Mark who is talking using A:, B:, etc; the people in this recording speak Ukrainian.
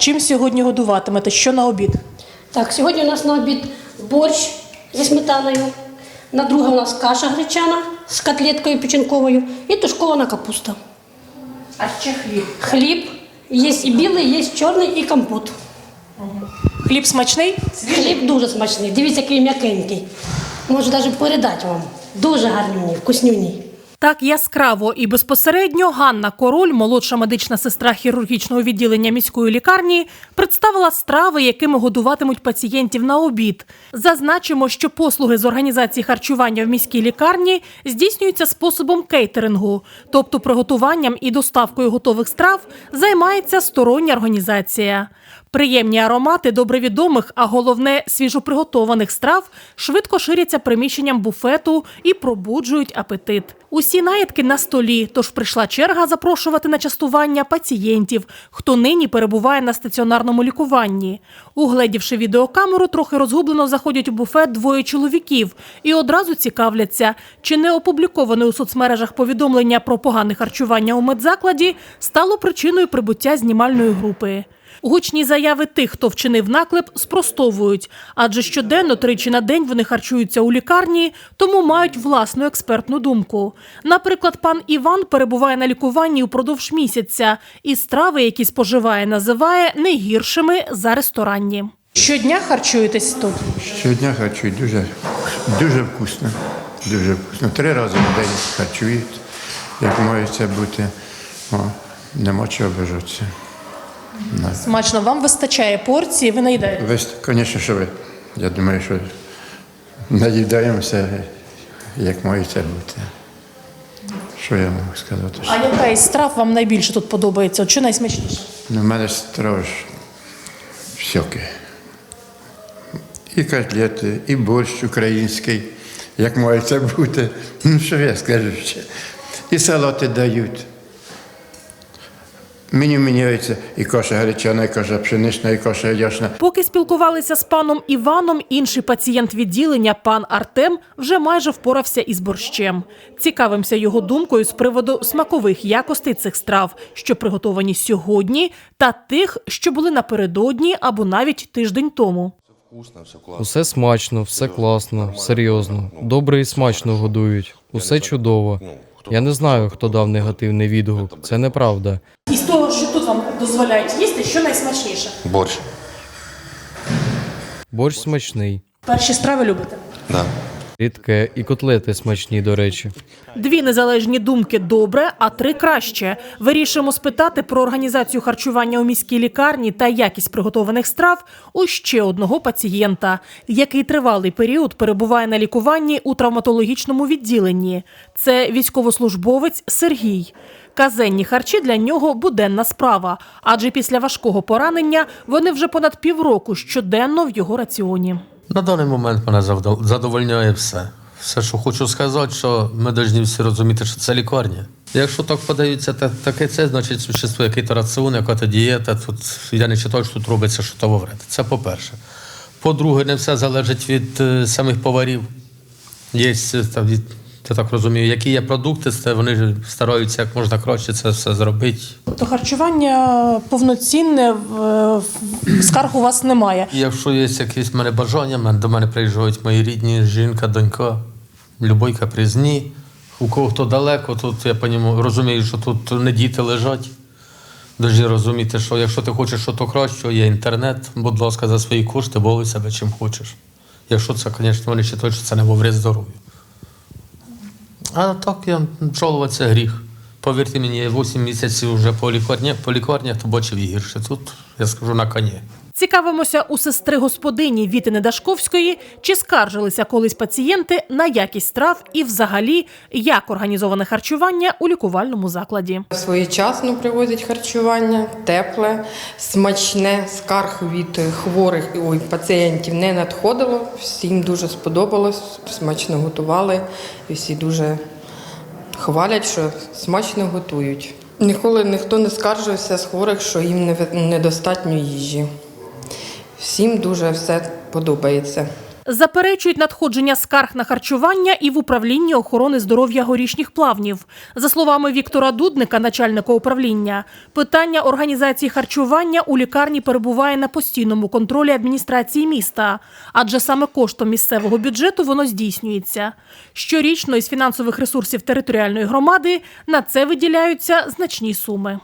A: Чим сьогодні годуватимете? Що на обід?
B: Так, сьогодні у нас на обід борщ зі сметаною. На друге у нас каша гречана з котлеткою печінковою і тушкована капуста.
A: А ще хліб.
B: Хліб, є і білий, є чорний і компот.
A: Хліб смачний?
B: Хліб дуже смачний. Дивіться, який м'якенький. Можу навіть передати вам. Дуже гарнюні, вкуснюні.
A: Так яскраво і безпосередньо Ганна Король, молодша медична сестра хірургічного відділення міської лікарні, представила страви, якими годуватимуть пацієнтів на обід. Зазначимо, що послуги з організації харчування в міській лікарні здійснюються способом кейтерингу, тобто приготуванням і доставкою готових страв займається стороння організація. Приємні аромати добре відомих, а головне свіжоприготованих страв швидко ширяться приміщенням буфету і пробуджують апетит. Усі наїдки на столі, тож прийшла черга запрошувати на частування пацієнтів, хто нині перебуває на стаціонарному лікуванні. Угледівши відеокамеру, трохи розгублено заходять у буфет двоє чоловіків і одразу цікавляться, чи не опубліковане у соцмережах повідомлення про погане харчування у медзакладі стало причиною прибуття знімальної групи. Гучні заяви тих, хто вчинив наклеп, спростовують, адже щоденно тричі на день вони харчуються у лікарні, тому мають власну експертну думку. Наприклад, пан Іван перебуває на лікуванні упродовж місяця і страви, які споживає, називає не гіршими за ресторанні. Щодня харчуєтесь тут.
C: Щодня харчують дуже, дуже вкусно. Дуже вкусно. Три рази в день харчують, як має це бути. О, нема чого бажатися.
A: Смачно, вам вистачає порції, ви наїдаєте.
C: Ви, звісно, що ви. Я думаю, що наїдаємося, як має це бути. Що я можу сказати?
A: А яка із страв вам найбільше тут подобається? Що найсмачніше?
C: Ну, в мене страж всяке. І котлети, і борщ український, як має це бути. Ну, що я скажу ще. І салати дають. Меню міняється і каша гречана, і каша пшенична, і каша яшна.
A: Поки спілкувалися з паном Іваном, інший пацієнт відділення, пан Артем, вже майже впорався із борщем. Цікавимося його думкою з приводу смакових якостей цих страв, що приготовані сьогодні, та тих, що були напередодні або навіть тиждень тому.
D: Усе смачно, все класно, серйозно. Добре і смачно годують. Усе чудово. Я не знаю, хто дав негативний відгук. Це неправда.
A: Із того, що тут вам дозволяють їсти, що найсмачніше?
E: Борщ.
D: Борщ смачний,
A: Перші страви любите?
E: Да.
D: Рідке і котлети смачні, до речі.
A: Дві незалежні думки добре, а три краще. Вирішимо спитати про організацію харчування у міській лікарні та якість приготованих страв у ще одного пацієнта, який тривалий період перебуває на лікуванні у травматологічному відділенні. Це військовослужбовець Сергій. Казенні харчі для нього буденна справа, адже після важкого поранення вони вже понад півроку щоденно в його раціоні.
F: На даний момент мене задовольняє все. Все, що хочу сказати, що ми повинні всі розуміти, що це лікарня. Якщо так подаються та- таке це, значить существує якийсь раціон, яка-то дієта. Тут я не читаю, що тут робиться що то вред. Це по-перше. По-друге, не все залежить від самих поварів. Є, там, від- я так розумію, які є продукти, це вони ж стараються як можна краще це все зробити.
A: То харчування повноцінне, скарг у вас немає.
F: Якщо є якісь мене бажання, до мене приїжджають мої рідні, жінка, донька, любой капризні. У кого хто далеко, тут я розумію, що тут не діти лежать. Должні розуміти, що якщо ти хочеш щось кращого, є інтернет, будь ласка, за свої кошти болуй себе чим хочеш. Якщо це, звісно, вони вважають, що це не во вред здоров'ю. А так я жалуватися гріх. Повірте мені, я 8 місяців вже по лікарнях, по лікарнях, то бачив і гірше. Тут я скажу на коні.
A: Цікавимося у сестри господині Віти Недашковської, чи скаржилися колись пацієнти на якість страв і, взагалі, як організоване харчування у лікувальному закладі.
G: Своєчасно привозять харчування, тепле, смачне, скарг від хворих ой, пацієнтів не надходило. Всім дуже сподобалось, смачно готували і всі дуже хвалять, що смачно готують. Ніколи ніхто не скаржився з хворих, що їм не- недостатньо їжі. Всім дуже все подобається.
A: Заперечують надходження скарг на харчування і в управлінні охорони здоров'я горішніх плавнів. За словами Віктора Дудника, начальника управління, питання організації харчування у лікарні перебуває на постійному контролі адміністрації міста, адже саме коштом місцевого бюджету воно здійснюється. Щорічно із фінансових ресурсів територіальної громади на це виділяються значні суми.